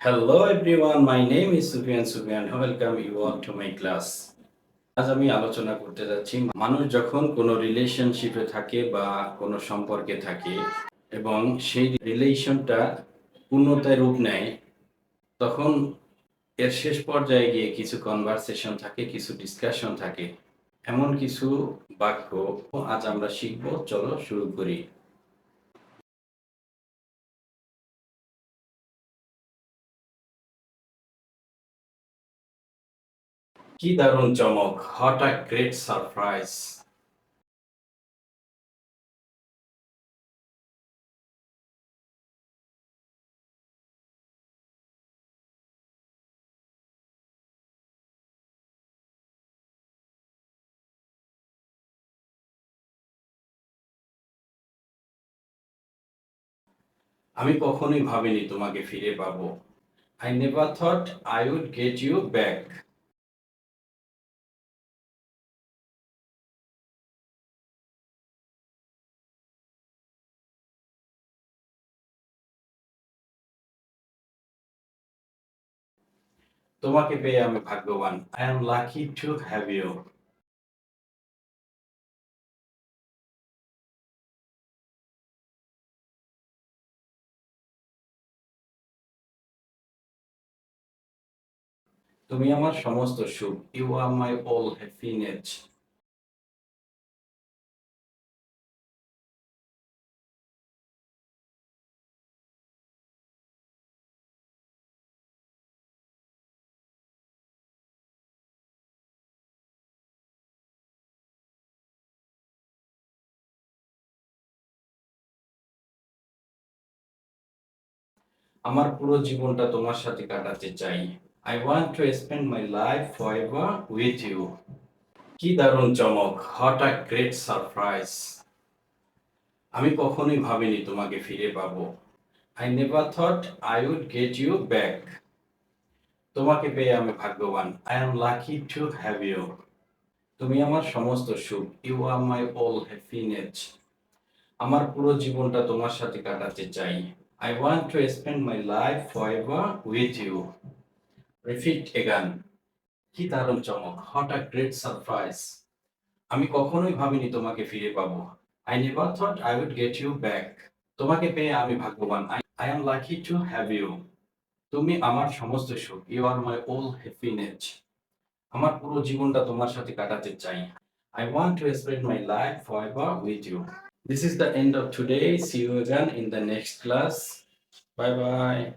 Hello everyone, my name is Sufyan Sufyan. Welcome you all to my class. আজ আমি আলোচনা করতে যাচ্ছি মানুষ যখন কোনো রিলেশনশিপে থাকে বা কোনো সম্পর্কে থাকে এবং সেই রিলেশনটা পূর্ণতায় রূপ নেয় তখন এর শেষ পর্যায়ে গিয়ে কিছু কনভারসেশন থাকে কিছু ডিসকাশন থাকে এমন কিছু বাক্য আজ আমরা শিখব চলো শুরু করি কি দারুণ চমক, হট আ গ্রেট সারপ্রাইজ আমি কখনোই ভাবিনি তোমাকে ফিরে পাবো। I never thought I would get you back তোমাকে পেয়ে আমি ভাগ্যবান। I am lucky to have you তুমি আমার সমস্ত সুখ। You are my all happiness আমার পুরো জীবনটা তোমার সাথে কাটাতে চাই। I want to spend my life forever with you কি দারুণ চমক হট আ গ্রেট সারপ্রাইজ আমি কখনোই ভাবিনি তোমাকে ফিরে পাবো। I never thought I would get you back তোমাকে পেয়ে আমি ভাগ্যবান। I am lucky to have you তুমি আমার সমস্ত সুখ। You are my all happiness আমার পুরো জীবনটা তোমার সাথে কাটাতে চাই। I want to spend my life forever with you. Repeat again. কি দারুণ চমক হট আ গ্রেট সারপ্রাইজ আমি কখনোই ভাবিনি তোমাকে ফিরে পাবো। I never thought I would get you back তোমাকে পেয়ে আমি ভাগ্যবান। I am lucky to have you তুমি আমার সমস্ত সুখ। You are my all happiness আমার পুরো জীবনটা তোমার সাথে কাটাতে চাই। I want to spend my life forever with you This is the end of today. See you again in the next class. Bye bye.